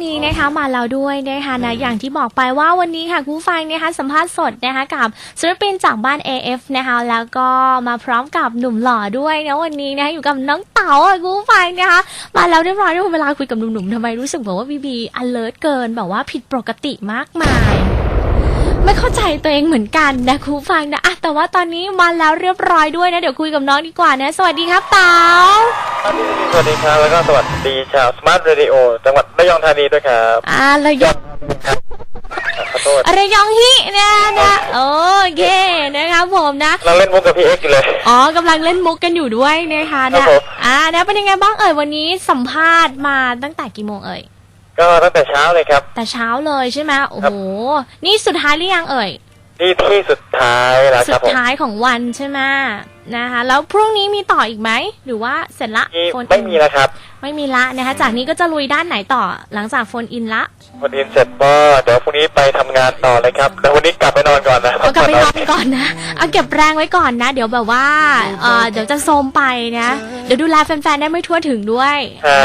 นี้นะคะมาแล้วด้วยนะคะนะอย่างที่บอกไปว่าวันนี้ค่ะคุณผู้ฟังนะคะสัมภาษณ์สดนะคะกับศิลปินจากบ้าน AF นะคะแล้วก็มาพร้อมกับหนุ่มหล่อด้วยนะวันนี้นะคะอยู่กับน้องเต๋าอะคุณผู้ฟังนะคะมาแล้วเรียบร้อยด้วยเวลาคุยกับหนุ่มๆทำไมรู้สึกแบบว่าบีบี alert เกินแบบว่าผิดปกติมากมาย ไม่เข้าใจตัวเองเหมือนกันนะคุณผู้ฟังนะอะแต่ว่าตอนนี้มาแล้วเรียบร้อยด้วยนะเดี๋ยวคุยกับน้องดีกว่านะ สวัสดีครับเต๋าสวัสดีครับแล้วก็สวัสดีชาวสมาร์ทเรดิโอจังหวัดระยองธานีด้วยครับอ่าระยองขอโทษระยองฮินะนะโอเคนะครับผมนะเราเล่นมุกกับพี่เอ็กซ์อยู่เลยอ๋อกำลังเล่นมุกกันอยู่ด้วยนะคะครันะบผมอ่านะเป็นยังไงบ้างเอ่ยวันนี้สัมภาษณ์มาตั้งแต่กี่โมงเอ่ย ก็ตั้งแต่เช้าเลยครับ แต่เช้าเลยใช่ไหมโอ้โห นี่สุดท้ายหรือยังเอ่ย นี่ที่สุดท้ายแล้วสุครับดผมท้ายของวันใช่ไหมนะคะ แล้วพรุ่งนี้มีต่ออีกไหม หรือว่าเสร็จละที่โฟนไม่มีแล้วครับ ไม่มีละนะคะ จากนี้ก็จะลุยด้านไหนต่อหลังจากโฟนอินละวันอินเสร็จก็เดี๋ยวพรุ่งนี้ไปทำงานต่อเลยครับแต่วันนี้กลับไปนอนก่อนนะเอากลับไปนอนก่อนนะเอาเก็บแรงไว้ก่อนนะ เดี๋ยวแบบว่าเออเดี๋ยวจะโซมไปนะ เดี๋ยวดูแลแฟนๆได้ไม่ทั่วถึงด้วยอ่า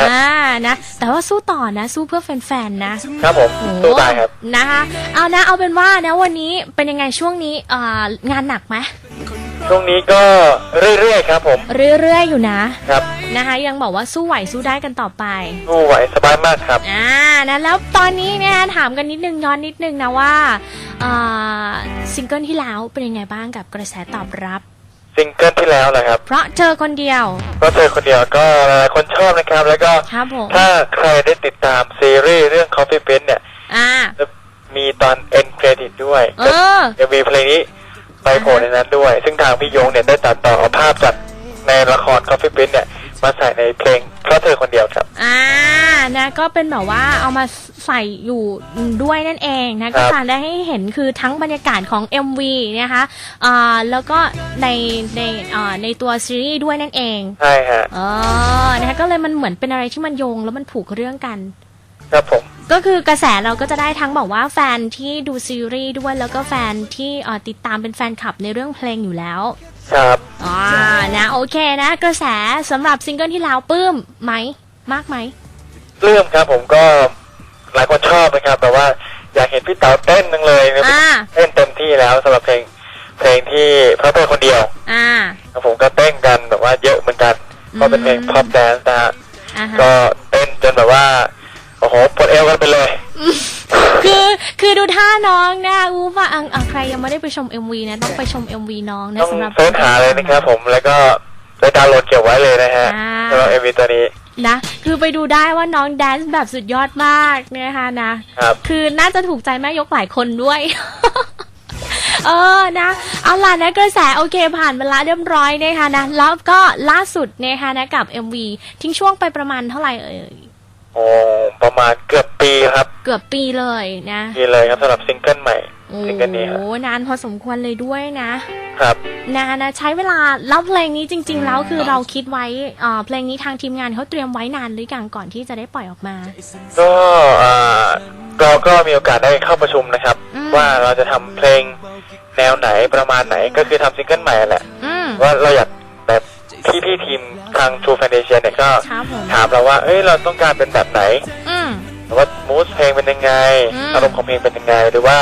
นะแต่ว่าสู้ต่อนะ สู้เพื่อแฟนๆนะครับผมโอ้สู้ตายครับนะคะเอานะเอาเป็นว่านะวันนี้เป็นยังไงช่วงนี้เอ่องานหนักไหม ช่วงนี้ก็เรื่อยๆครับผมเรื่อยๆอยู่นะครับนะคะยังบอกว่าสู้ไหวสู้ได้กันต่อไปสู้ไหวสบายมากครับอ่านะแล้วตอนนี้เนี่ยถามกันนิดนึงย้อนนิดนึงนะว่าเอ่อซิงเกิลที่แล้วเป็นยังไงบ้างกับกระแสตอบรับซิงเกิลที่แล้วนะครับ เพราะเจอคนเดียวก็เจอคนเดียวก็หลายๆคนชอบนะครับ แล้วก็ครับผมถ้าใครได้ติดตามซีรีส์เรื่อง Coffee p r i n c e เนี่ยอ่าจะมีตอน end credit ด้วยเออจะมีเพลงนี้ ไปโผล่ในนั้นด้วย ซึ่งทางพี่ยงเนี่ยได้ตัดต่อเอาภาพจากในละคร Coffee Prince เนี่ยมาใส่ในเพลงเพราะเธอคนเดียวครับ อ่า นะ ก็เป็นแบบว่าเอามาใส่อยู่ด้วยนั่นเองนะครัก็บจะได้ให้เห็นคือทั้งบรรยากาศของ MV นะคะอ่าแล้วก็ในในอ่าในตัวซีรีส์ด้วยนั่นเอง ใช่ฮะ อ๋อ นะคะ ก็เลยมันเหมือนเป็นอะไรที่มันโยงแล้วมันผูกเรื่องกัน ครับผมก็คือกระแสเราก็จะได้ทั้งบอกว่าแฟนที่ดูซีรีส์ด้วยแล้วก็แฟนที่เอ่อติดตามเป็นแฟนคลับในเรื่องเพลงอยู่แล้ว ครับอ่านะโอเคนะ กระแสสำหรับซิงเกิลที่แล้วปลื้มไหมมากไหมเรื่องครับผมก็หลายคนชอบนะครับแต่ว่าอยากเห็นพี่เต๋าเต้นนึงเลยนะอ่าเต้นเต็มที่แล้วสำหรับเพลงเพลงที่เพราะเธอคนเดียว อ่าครับผมก็เต้นกันแบบว่าเยอะเหมือนกันเพราะเป็นเพลงอืมพอปแดนซ์นะฮะอ่าฮะก็เต้นจนแบบว่า โอ้โหปวดเอวกันไปเลย คือคือดูท่าน้องนะอู้ว่าอังอะใครยังไม่ได้ไปชม MV นะต้องไปชม MV น้องนะต้องสำหรับเสิร์ชหาเลยนะครับผมแล้วก็ได้ดาวน์โหลดเก็บไว้เลยนะฮะอ่าสำหรับเอ็มวีตัวนี้นะ คือไปดูได้ว่าน้องแดนซ์แบบสุดยอดมากนะคะนะครับคือน่าจะถูกใจแม่ยกหลายคนด้วยเออ นะ เอาล่ะนะกระแสโอเคผ่านไปละเรียบร้อยนะคะนะ แล้วก็ล่าสุดนะคะนะกับ MV ทิ้งช่วงไปประมาณเท่าไหร่เอ่ย โอ้ประมาณเกือบปีครับ เกือบปีเลยนะปีเลยครับสำหรับซิงเกิลใหม่โอ้ซิงเกิลนี้ครับโหนานพอสมควรเลยด้วยนะ ครับนะนะใช้เวลาแล้วเพลงนี้จริง ๆ แล้วคือเราคิดไว้เอ่อเพลงนี้ทางทีมงานเขาเตรียมไว้นานหรือยังก่อนที่จะได้ปล่อยออกมา ก็อ่าเราก็มีโอกาสได้เข้าประชุมนะครับอืมว่าเราจะทำเพลงแนวไหนประมาณไหนก็คือทำซิงเกิลใหม่แหละอืมว่าเราอยากแบบพี่พี่ๆทีม ทาง True Foundation เนี่ยก็ครับผมถามเราว่า เอ้ยเราต้องการเป็นแบบไหนอืมหรือว่ามูสเพลงเป็นยังไงอืม อารมณ์ของเพลงเป็นยังไงหรือว่า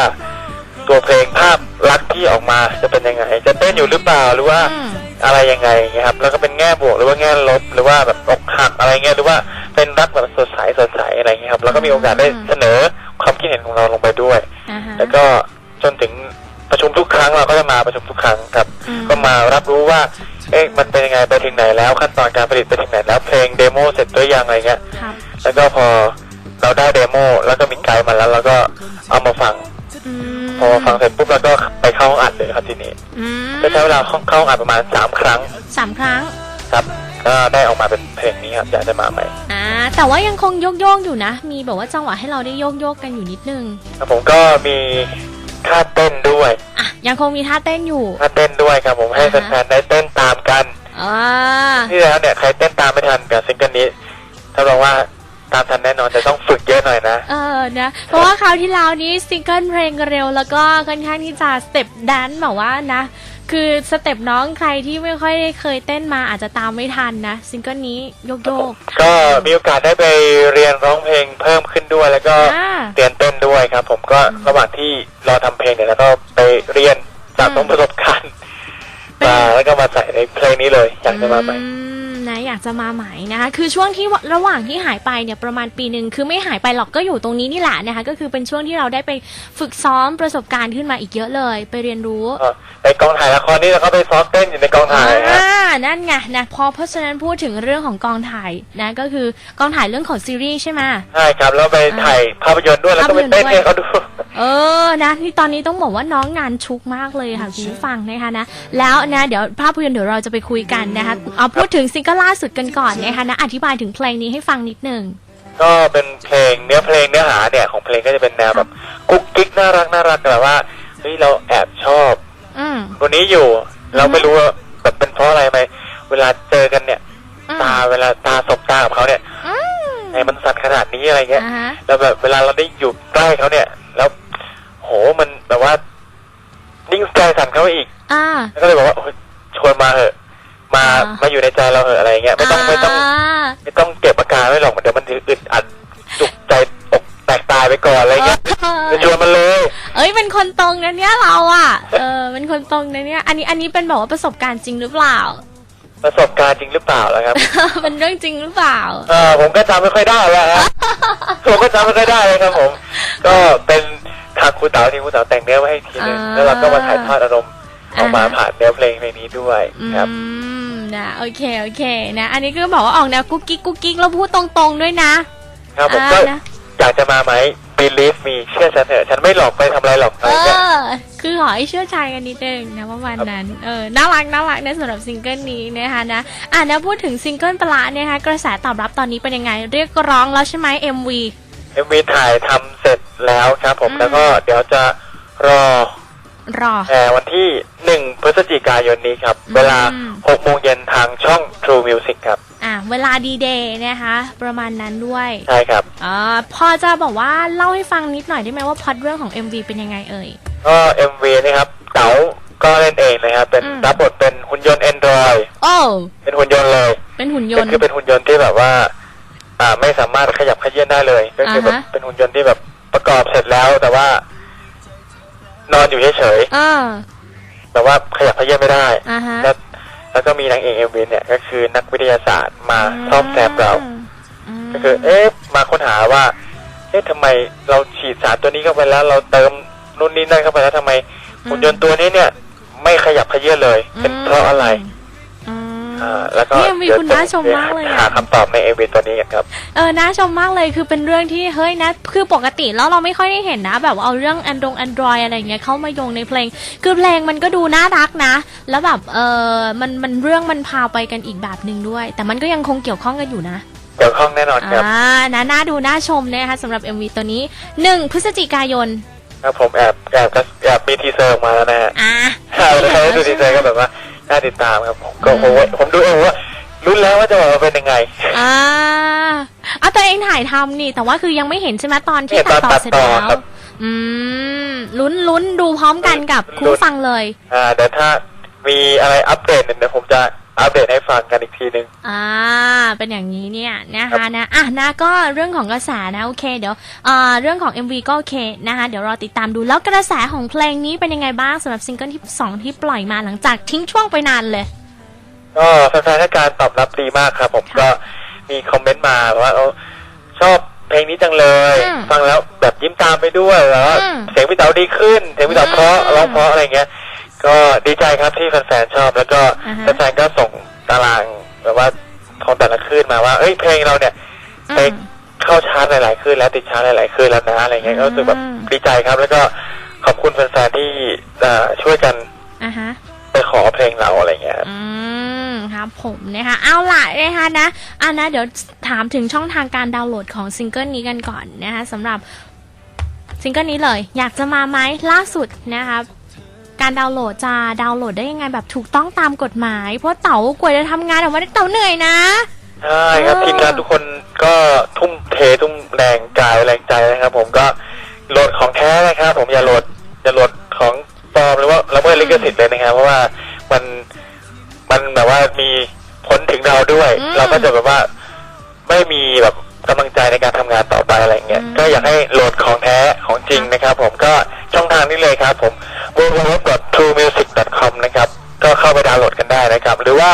ตัวเพลงภาพลักษณ์ที่ออกมาจะเป็นยังไง จะเต้นอยู่หรือเปล่าหรือว่า อืม อะไรยังไงอย่างเงี้ยครับแล้วก็เป็นแง่บวกหรือว่าแง่ลบหรือว่าแบบอกหักอะไรเงี้ยหรือว่าเป็นรักแบบสดใสสดใสอะไรเงี้ยครับแล้วก็มีโอกาสได้เสนอความคิดเห็นของเราลงไปด้วย อ่าฮะ แล้วก็จนถึงประชุมทุกครั้งเราก็จะมาประชุมทุกครั้งครับ อืม ก็มารับรู้ว่า เอ๊ะมันเป็นยังไงไปถึงไหนแล้วขั้นตอนการผลิตไปถึงไหนแล้วเพลงเดโมเสร็จหรือยังอะไรเงี้ยครับแล้วก็พอเราได้เดโมแล้วก็มีไกด์มาแล้วเราก็เอามาฟัง อืมพอฟังเสร็จปุ๊บเราก็ไปเข้าห้องอัดเลยครับทีนี้อืมก็ใช้เวลาเข้าเข้าห้องอัดประมาณสามครั้งสามครั้ง ครับก็ได้ออกมาเป็นเพลงนี้ครับอยากจะมาใหม่อ่า แต่ว่ายังคงโยกโยกๆอยู่นะ มีแบบว่าจังหวะให้เราได้โยกโยกๆกันอยู่นิดนึง ครับผมก็มี ท่าเต้นด้วย อะ ยังคงมีท่าเต้นอยู่ ท่าเต้นด้วยครับผมให้อ่าฮะแฟนๆได้เต้นตามกันอ่าที่แล้วเนี่ยใครเต้นตามไม่ทันกับซิงเกิลนี้ถ้าบอกว่าตามทันแน่นอนจะต้องฝึกเยอะหน่อยนะ เออนะ เพราะว่าคราวที่แล้วนี้ซิงเกิลเพลงเร็วแล้วก็ค่อนข้างที่จะสเต็ปแดนซ์แบบว่านะ คือสเต็ปน้องใครที่ไม่ค่อยได้เคยเต้นมาอาจจะตามไม่ทันนะซิงเกิลนี้โยกโยกก็มีโอกาสได้ไปเรียนร้องเพลงเพิ่มขึ้นด้วยแล้วก็อ่าเรียนเต้นด้วยครับ ผมก็ระหว่างที่รอทำเพลงเนี่ยแล้วก็ไปเรียนจากอืมต้องประสบการณ์เป็นมาแล้วก็มาใส่ในเพลงนี้เลยอยากจะมาใหม่ อืมนะอยากจะมาใหม่นะคะ คือช่วงที่ระหว่างที่หายไปเนี่ยประมาณปีหนึ่งคือไม่หายไปหรอกก็อยู่ตรงนี้นี่แหละนะคะ ก็คือเป็นช่วงที่เราได้ไปฝึกซ้อมประสบการณ์ขึ้นมาอีกเยอะเลย ไปเรียนรู้ก็ในกองถ่ายละครนี่เราก็ไปซ้อมเต้นอยู่ในกองถ่ายนะอ่านั่นไงนะพอเพราะฉะนั้นพูดถึงเรื่องของกองถ่ายนะก็คือกองถ่ายเรื่องของซีรีส์ใช่ไหมใช่ครับแล้วไปถ่ายภาพยนตร์ด้วยแล้วก็ไปเต้นภาพยนตร์ด้วยให้เขาดู เออนะที่ตอนนี้ต้องบอกว่าน้องงานชุกมากเลยค่ะคุณผู้ฟังนะคะนะแล้วนะเดี๋ยวภาพยนตร์เดี๋ยวเราจะไปคุยกันนะคะเอาพูดถึงซิงเกิลล่าสุดกันก่อนนะคะนะอธิบายถึงเพลงนี้ให้ฟังนิดนึงก็เป็นเพลงเนื้อเพลงเนื้อหาเนี่ยของเพลงก็จะเป็นแนวแบบกุ๊กกิ๊กน่ารักน่ารักแบบว่าเฮ้ยเราแอบชอบอืมคนนี้อยู่เราไม่รู้ว่าแบบเป็นเพราะอะไรไหมเวลาเจอกันเนี่ยอืมตาเวลาตาสบตากับเขาเนี่ยอืมไอ้มันสั่นขนาดนี้อะไรเงี้ยอ่าฮะแล้วแบบเวลาเราได้อยู่ใกล้เขาเนี่ย แล้วโหมันแบบว่านิ่งใจสั่นเขาอีกอ่า แล้วก็เลยบอกว่าโอ๊ยชวนมาเหอะ มาอ่ามาอยู่ในใจเราเหอะอะไรเงี้ยไม่ต้องไม่ต้องา ไม่ต้องเก็บอาการไว้หรอกเดี๋ยวมันอึดอัดจุกใจอกแตกตายไปก่อนอะไรเงี้ยเออจะชวนมันเลยเอ้ยเป็นคนตรงนะเนี่ยเราอะ เออเป็นคนตรงนะเนี่ย อันนี้อันนี้เป็นแบบว่าประสบการณ์จริงหรือเปล่า ประสบการณ์จริงหรือเปล่าล่ะครับ เป็นเรื่องจริงหรือเปล่า เออผมก็จำไม่ค่อยได้แล้วฮะ ผมก็จำไม่ค่อยได้เลยครับผม ก็เป็น ทางครูเต๋าที่ครูเต๋าแต่งเนื้อไว้ให้ทีนึงอ่าแล้วเราก็มาถ่ายทอดอารมณ์ออกมาอ่าฮะผ่านเนื้อเพลงเพลงนี้ด้วยครับอืมนะโอเคโอเคนะ อันนี้ก็บอกว่าออกแนวกุ๊กกิ๊กกุ๊กกิ๊กแล้วพูดตรงๆด้วยนะ ครับผมอ่าก็นะอยากจะมาไหม believe me เชื่อฉันเถอะฉันไม่หลอกไปทำอะไรหรอกอะเอไรเงี้ยอคือขอให้เชื่อใจกันนิดนึงนะประมาณนั้นเออน่ารักน่ารักนะสำหรับซิงเกิลนี้นะคะนะอะนะพูดถึงซิงเกิลปลาเนี่ยนะคะกระแสตอบรับตอนนี้เป็นยังไง เรียกร้องแล้วใช่ไหม MV เอ็มวีถ่ายทำเสร็จแล้วครับผมอืมแล้วก็เดี๋ยวจะรอรอแอร์วันที่หนึ่งพฤศจิกายนนี้ครับอืมเวลาหกโมงเย็นทางช่อง True Music ครับ อะเวลาดีเดย์นะคะ ประมาณนั้นด้วย ใช่ครับอ่าพอจะบอกว่าเล่าให้ฟังนิดหน่อยได้ไหมว่าพล็อตเรื่องของ MV เป็นยังไงเอ่ย ก็เอ็มวีนะครับเต๋าก็เล่นเองนะครับเป็นอืมรับบทเป็นหุ่นยนต์ Android โอ้เป็นหุ่นยนต์เลย เป็นหุ่นยก็นต์คือเป็นหุ่นยนต์ที่แบบว่า อ่าไม่สามารถขยับขยื่นได้เลย ก็คือแบบอ่าฮะ เป็นหุ่นยนต์ที่แบบประกอบเสร็จแล้ว แต่ว่า นอนอยู่เฉยอ่าๆแบบว่าขยับขยื่นไม่ได้ อ่าฮะแล้วแล้วก็มีนางเอกเอ็มวีเนี่ย ก็คือนักวิทยาศาสตร์มาซ่อมแซมเรา มก็คือ เอ๊ะ มาค้นหาว่า เอ๊ะทำไมเราฉีดสารตัวนี้เข้าไปแล้ว เราเติมนู่นนี่นั่นเข้าไปแล้วทำไมหุ่นยนต์ตัวนี้เนี่ย ไม่ขยับขยื่นเลย เป็นเพราะอะไรอืมอ่า แล้วก็นี่ MV คุณน่าชมมากเลยอะหาคำตอบในเอ็มวีตัวนี้กันครับ เออน่าชมมากเลยคือเป็นเรื่องที่เฮ้ยนะ คือปกติแล้วเราไม่ค่อยได้เห็นนะ แบบว่าเอาเรื่อง a n d r o i d Android อะไรเงี้ยเข้ามาโยงในเพลง คือเพลงมันก็ดูน่ารักนะ แล้วแบบเออมันมันเรื่องมันพาไปกันอีกแบบหนึ่งด้วย แต่มันก็ยังคงเกี่ยวข้องกันอยู่นะเกี่ยวข้องแน่นอนครับอ่านะน่าดูน่าชมนะคะสำหรับ MV ตัวนี้หนึ่งพฤศจิกายนครับผมแอบแอบก็แอบมีทีเซอร์ออกมาแล้วนะฮะอ่าใช่แล้วดูทีเซอร์ก็แบบว่า น่าติดตามครับผมก็ผมว่าผมดูเองว่ารุ้นแล้วว่าจะออกมาเป็นยังไง อ่าเอาตัวเองถ่ายทำนี่ แต่ว่าคือยังไม่เห็นใช่ไหมตอนที่เห็นตัดตอนต่อเสร็จตัดต่อแล้ว ครับ อืม ลุ้นลุ้นดูพร้อมกันกับลุ้นคุณผู้ฟังเลย อ่าเดี๋ยวถ้ามีอะไรอัปเดตเนี่ยเดี๋ยวผมจะ อัปเดตให้ฟังกันอีกทีหนึ่งอ่า เป็นอย่างนี้เนี่ยนะคะนะ อะนะก็เรื่องของกระแสนะโอเคเดี๋ยวอ่าเรื่องของ MV ก็โอเคนะคะเดี๋ยวรอติดตามดูแล้วกระแสของเพลงนี้เป็นยังไงบ้างสำหรับซิงเกิลที่สองที่ปล่อยมาหลังจากทิ้งช่วงไปนานเลย ก็แฟนๆให้การตอบรับดีมากครับ ผมค่ะก็มีคอมเมนต์มาว่าเออชอบเพลงนี้จังเลยอืมฟังแล้วแบบยิ้มตามไปด้วยแล้วอืมเสียงพี่เต๋าดีขึ้น เสียงพี่เต๋าเพราะอืมร้องเพราะอะไรเงี้ย ก็ดีใจครับที่แฟนๆชอบ แล้วก็อ่าฮะ แฟนๆก็ส่งตารางแบบว่าของแต่ละคืนมาว่าเอ้ยเพลงเราเนี่ย อืไปมเข้าชาร์ตหลายๆคืนแล้วติดชาร์ตหลายๆคืนแล้วนะอะไรเงี้ยก็รู้สึกแบบอืม ดีใจครับ แล้วก็ขอบคุณแฟนๆที่เอ่อช่วยกันอะฮะ ไปขอเพลงเราอะไรเงี้ย อืมครับผมนะคะเอาล่ะนะคะนะอะนะเดี๋ยวถามถึงช่องทางการดาวน์โหลดของซิงเกิลนี้กันก่อนนะคะสำหรับซิงเกิลนี้เลย อยากจะมาไหมล่าสุดนะคะ การดาวน์โหลดจะดาวน์โหลดได้ยังไงแบบถูกต้องตามกฎหมาย เพราะเต๋ากว่าจะทำงานออกมาได้เต๋าเหนื่อยนะ ใช่ครับเออทีมงานทุกคนก็ทุ่มเททุ่มแรงกายแรงใจนะครับ ผมก็โหลดของแท้นะครับผมอย่าโหลดอย่าโหลดของปลอมหรือว่าละเมิดลิขสิทธิ์เลยนะครับเพราะว่ามันมันแบบว่ามีผลถึงเราด้วย อืม เราก็จะแบบว่าไม่มีแบบกำลังใจในการทำงานต่อไปอะไรเงี้ยอืมก็อยากให้โหลดของแท้ของจริงนะครับ ผมก็ช่องทางนี้เลยครับ ผม www.truemusic.com นะครับ ก็เข้าไปดาวน์โหลดกันได้นะครับ หรือว่า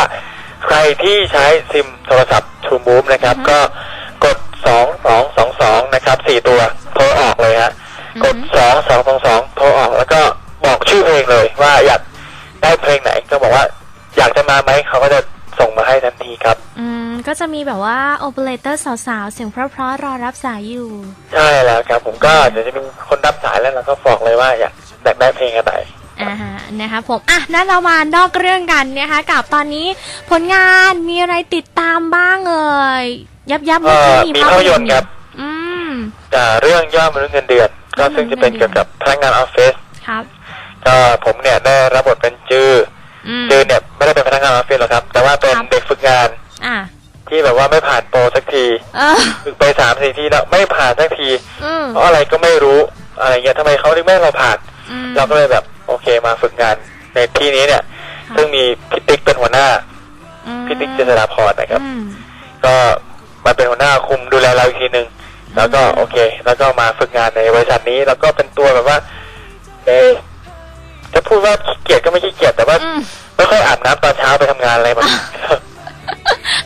ใครที่ใช้ซิมโทรศัพท์ True Move นะครับอือฮึก็กด 2222 นะครับสี่ตัวโทรออกเลยฮะอือฮึกด 2222 โทรออก แล้วก็บอกชื่อเพลงเลยว่าอยากได้เพลงไหน ก็บอกว่าอยากจะมาไหมเขาก็จะ ส่งมาให้ทันทีครับ อืม ก็จะมีแบบว่าโอเปอเรเตอร์สาวๆ เสียงเพราะๆรอรับสายอยู่ ใช่แล้วครับ ผมก็เดี๋ยวจะมีคนรับสายแล้วเราก็บอกเลยว่าอยากอยากได้เพลงอะไรอ่าฮะนะคะผมอะนั่นเรามานอกเรื่องกันนะคะกับตอนนี้ผลงานมีอะไรติดตามบ้างเอ่ยยับยับเอ่เมื่ออกี้มีภาพยนตร์ครับ อืมจากเรื่องยอดมนุษย์เงินเดือนก็ซึ่งจะเป็นเกี่ยวกับพนักงานออฟฟิศครับก็ผมเนี่ยได้รับบทเป็นจืออืมจือเนี่ย ไม่ได้เป็นพนักงานออฟฟิศหรอกครับ แต่ว่าเป็นครับเด็กฝึกงานอะที่แบบว่าไม่ผ่านโปรสักทีเออฝึกไปสามสี่ทีแล้วไม่ผ่านสักที อืมเพราะอะไรก็ไม่รู้อะไรเงี้ยทำไมเขาถึงไม่ให้เราผ่าน อืม เราก็เลยแบบโอเคมาฝึกงานในที่นี้เนี่ย ค่ะ ซึ่งมีพี่ติ๊กเป็นหัวหน้าอืมพี่ติ๊กเจษฎาพรนะครับ อืม ก็มาเป็นหัวหน้าคุมดูแลเราอีกทีหนึ่งแล้วก็โอเค แล้วก็มาฝึกงานในบริษัทนี้ แล้วก็เป็นตัวแบบว่าเอ๊ะจะพูดว่าขี้เกียจก็ไม่ขี้เกียจแต่ว่าอืม ไม่ค่อยอาบน้ำตอนเช้าไปทำงานอะไรแบบนี้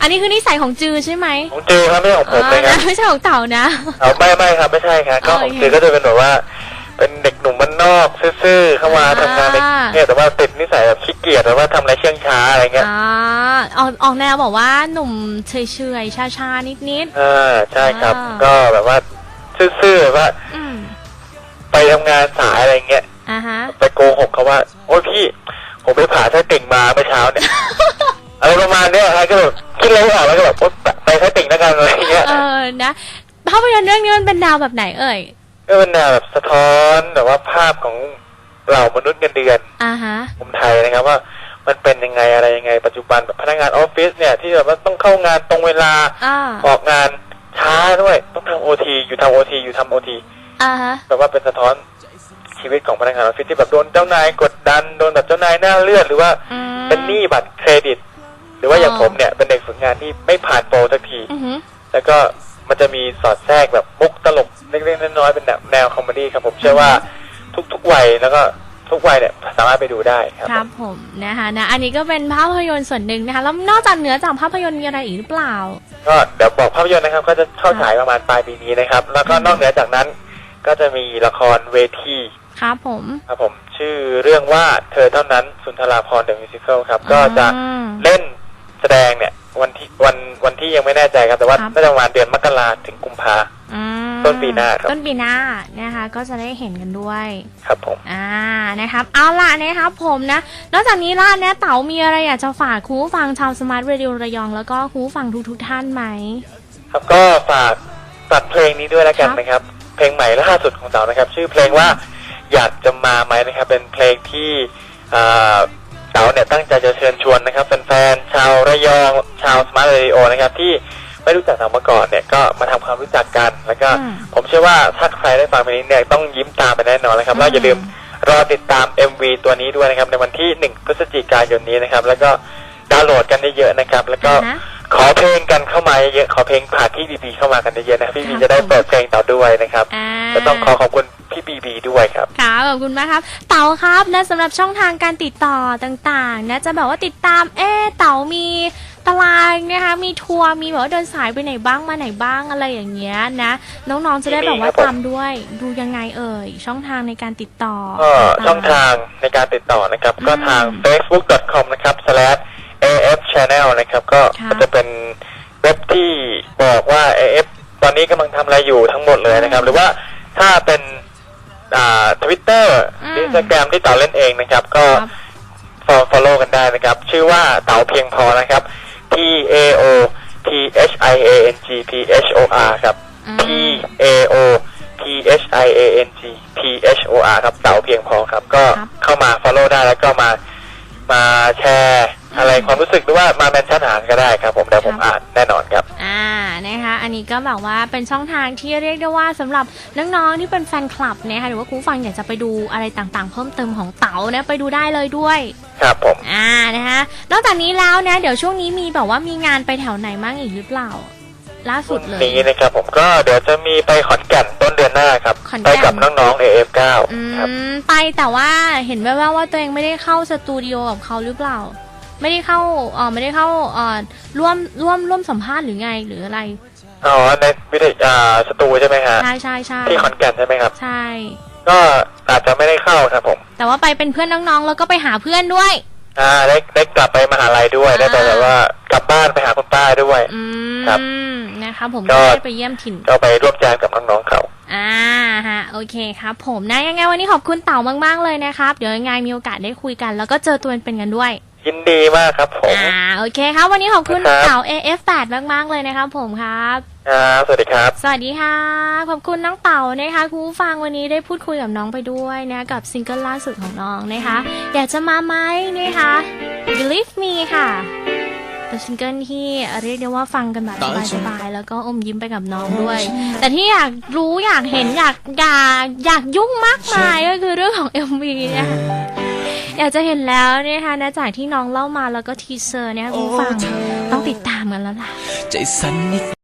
อันนี้คือนิสัยของจือใช่ไหมของจือครับไม่ใช่ของผมเลยคอ๋รัอบนะไม่ใช่ของเต่านะเอาไม่ไม่ครับไม่ใช่ครับก็ของโอเคจือก็จะเป็นแบบว่า เป็นเด็กหนุ่มบ้านนอกซื่อๆเข้ามาอ่าทำงานในเนี่ยแต่ว่าติดนิสัยแบบขี้เกียจแบบว่าทำอะไรเชื่องช้าอะไรเงี้ยอ่าออกออกแนวบอกว่าหนุ่มเฉยๆชาๆนิดอ่าใช่ครับอ่าก็แบบว่าซื่อๆแบบว่าๆอืมไปทำงานสายอะไรเงี้ยอ่าฮะไปโกหกเขาว่า โอ้ยพี่ ผมไปผ่าไส้ติ่งมาเมื่อเช้าเนี่ยอะไรประมาณเนี้ยฮะก็แบบคิดอะไรไม่ออกแล้วก็แบบโอ๊ยไปไส้ติ่งแล้วกันอะไรเงี้ยเออนะภาพยนตร์เรื่องนี้มันเป็นดาวแบบไหนเอ่ยก็เป็นแนวแบบสะท้อนแบบว่าภาพของเหล่ามนุษย์เงินเดือนอ่าฮะมุมไทยนะครับว่ามันเป็นยังไงอะไรยังไงปัจจุบันแบบพนักงานออฟฟิศเนี่ยที่แบบว่าต้องเข้างานตรงเวลาอ่าออกงานช้าด้วยต้องทำโอทีอยู่ทำโอทีอยู่ทำโอทีอ่าฮะแบบว่าเป็นสะท้อน ชีวิตของพนักงานออฟฟิศที่แบบโดนเจ้านายกดดันโดนแบบเจ้านายหน้าเลือดหรือว่าอืมเป็นหนี้บัตรเครดิต หรือว่าอย่างอ๋อผมเนี่ยเป็นเด็กฝึกงานที่ไม่ผ่านโปรสักทีอือหือแล้วก็มันจะมีสอดแทรกแบบมุกตลกเล็กๆน้อยๆเป็นแบบแนวคอมเมดี้ครับผมเชื่อว่าทุกๆวัยแล้วก็ทุกวัยเนี่ยสามารถไปดูได้ครับครับผมนะคะนะอันนี้ก็เป็นภาพยนตร์ส่วนหนึ่งนะคะแล้วนอกจากเหนือจากภาพยนตร์มีอะไรอีกหรือเปล่า ก็เดี๋ยวบอกภาพยนตร์นะครับก็จะเข้าฉายประมาณปลายปีนี้นะครับ แล้วก็นอกเหนือจากนั้นก็จะมีละครเวที ครับผม ครับผม ชื่อเรื่องว่าเธอเท่านั้นสุนทราพรเดอะมิวสิควลครับ ก็จะอืมเล่นแสดงเนี่ยวันที่วันวันที่ยังไม่แน่ใจครับ แต่ว่าครับน่าจะประมาณเดือนมกราถึงกุมภาอืมต้นปีหน้าครับต้นปีหน้านะคะ ก็จะได้เห็นกันด้วย ครับผม อ่านะครับเอาล่ะนะครับ ผมนะนอกจากนี้ล่ะนะเต๋ามีอะไรอยากจะฝากครูผู้ฟังชาวสมาร์ทเรดิโอระยอง แล้วก็ครูผู้ฟังทุกๆท่านไหมครับก็ฝากฝากเพลงนี้ด้วยแล้วกันครับนะครับ เพลงใหม่ล่าสุดของเต๋านะครับ ชื่อเพลงว่า อยากจะมาไหมนะครับ เป็นเพลงที่อ่าเต๋าเนี่ยตั้งใจจะเชิญชวนนะครับแฟนๆชาวระยองชาวสมาร์ทเรดิโอนะครับที่ไม่รู้จักเต๋ามาก่อนเนี่ยก็มาทำความรู้จักกัน แล้วก็อืมผมเชื่อว่าถ้าใครได้ฟังเพลงนี้เนี่ยต้องยิ้มตามไปแน่นอนนะครับอืมแล้วอย่าลืมรอติดตาม MV ตัวนี้ด้วยนะครับ ในวันที่ 1 พฤศจิกายนนี้นะครับ แล้วก็ดาวน์โหลดกันเยอะๆนะครับ แล้วก็อ่าฮะขอเพลงกันเข้ามาเยอะๆขอเพลงผ่านพี่บีบีเข้ามากันเยอะๆนะครับพี่บีครับจะได้เปิดเพลงต่อด้วยนะครับอ่าก็ต้องขอขอบคุณ พี่บีบีด้วยครับค่ะขอบคุณมากครับ เต๋าครับนะสำหรับช่องทางการติดต่อต่างๆนะจะแบบว่าติดตามเอ๊ะเต๋ามีตารางนะคะมีทัวร์มีแบบว่าเดินสายไปไหนบ้างมาไหนบ้างอะไรอย่างเงี้ยนะน้องๆจะได้แบบว่ามีครับผมตามด้วยดูยังไงเอ่ยช่องทางในการติดต่อก็ต่ๆช่องทางในการติดต่อนะครับอืมก็ทาง facebook.com นะครับ slash af channel นะครับก็ค่ะก็จะเป็นเว็บที่บอกว่า af ตอนนี้กำลังทำอะไรอยู่ทั้งหมดเลยนะครับ หรือว่าถ้าเป็นอ่า ทวิตเตอร์อืมอินสตาแกรมที่เต่าเล่นเองนะครับ ก็ครับ follow กันได้นะครับ ชื่อว่าเต่าเพียงพอนะครับ T A O T H I A N G P H O R ครับอืม T A O T H I A N G P H O R ครับเต๋าเพียงพอครับ ก็ครับเข้ามา follow ได้แล้วก็มา มาแชร์อะไรความรู้สึกหรือว่ามาแมนชั่นหาก็ได้ครับ ผมเดี๋ยวผมครับอ่านแน่นอนครับ อ่านะคะอันนี้ก็แบบว่าเป็นช่องทางที่เรียกได้ว่าสำหรับน้องๆที่เป็นแฟนคลับนะคะหรือว่าคุณผู้ฟังอยากจะไปดูอะไรต่างๆ เพิ่มเติมของเต๋านะไปดูได้เลยด้วย ครับผมอ่านะคะนอกจากนี้แล้วนะเดี๋ยวช่วงนี้มีแบบว่ามีงานไปแถวไหนบ้างอีกหรือเปล่า ล่าสุดเลยนี้นะครับผมก็เดี๋ยวจะมีไปขอนแก่นต้นเดือนหน้าครับขอนแก่ไปนกับน้องๆ AF9 อืครับมไปแต่ว่าเห็นแว่วๆว่าตัวเองไม่ได้เข้าสตูดิโอกับเขาหรือเปล่า ไม่ได้เข้าเออไม่ได้เข้าเออร่วมร่วมร่วมสัมภาษณ์หรือไงหรืออะไรอ๋อในวิทยาสตูใช่ไหมฮะใช่ใช่ใช่ที่ขอนแก่นใช่ไหมครับ ใช่ ก็อาจจะไม่ได้เข้าครับผม แต่ว่าไปเป็นเพื่อนน้องๆ แล้วก็ไปหาเพื่อนด้วยอ่าได้ได้กลับไปมหาลัยด้วยได้ไปอ่าแบบว่ากลับบ้านไปหาคุณป้าด้วยอืครับม นะคะ ผมก็ก็ได้ไปเยี่ยมถิ่นก็ไปร่วมแจมกับน้องๆเขาอ่าฮะโอเคครับผมนะยังไงวันนี้ขอบคุณเต่ามาก ๆ เลยนะครับ เดี๋ยวยังไงมีโอกาสได้คุยกัน แล้วก็เจอตัวเป็นๆกันด้วยยินดีมากครับผมอ่าโอเคครับ วันนี้ขอบคุณครับเต่า AF8 มากๆเลยนะครับผมครับครับสวัสดีครับ สวัสดีค่ะ ขอบคุณน้องเต่านะคะคุณผู้ฟังวันนี้ได้พูดคุยกับน้องไปด้วยนะกับซิงเกิลล่าสุดของน้องนะคะ อยากจะมาไหมนะคะ Believe Me ค่ะ เป็นซิงเกิลที่เรียกได้ว่าฟังกันแบบสบายๆแล้วก็อมยิ้มไปกับน้องด้วย แต่ที่อยากรู้อยากเห็นอยากอยากอยากยุ่งมากมายก็คือเรื่องของ MV นะคะอยากจะเห็นแล้วนะคะนะจากที่น้องเล่ามาแล้วก็ทีเซอร์เนี่ยคุณผู้ฟังต้องติดตามกันแล้วล่ะใจสั่นนิด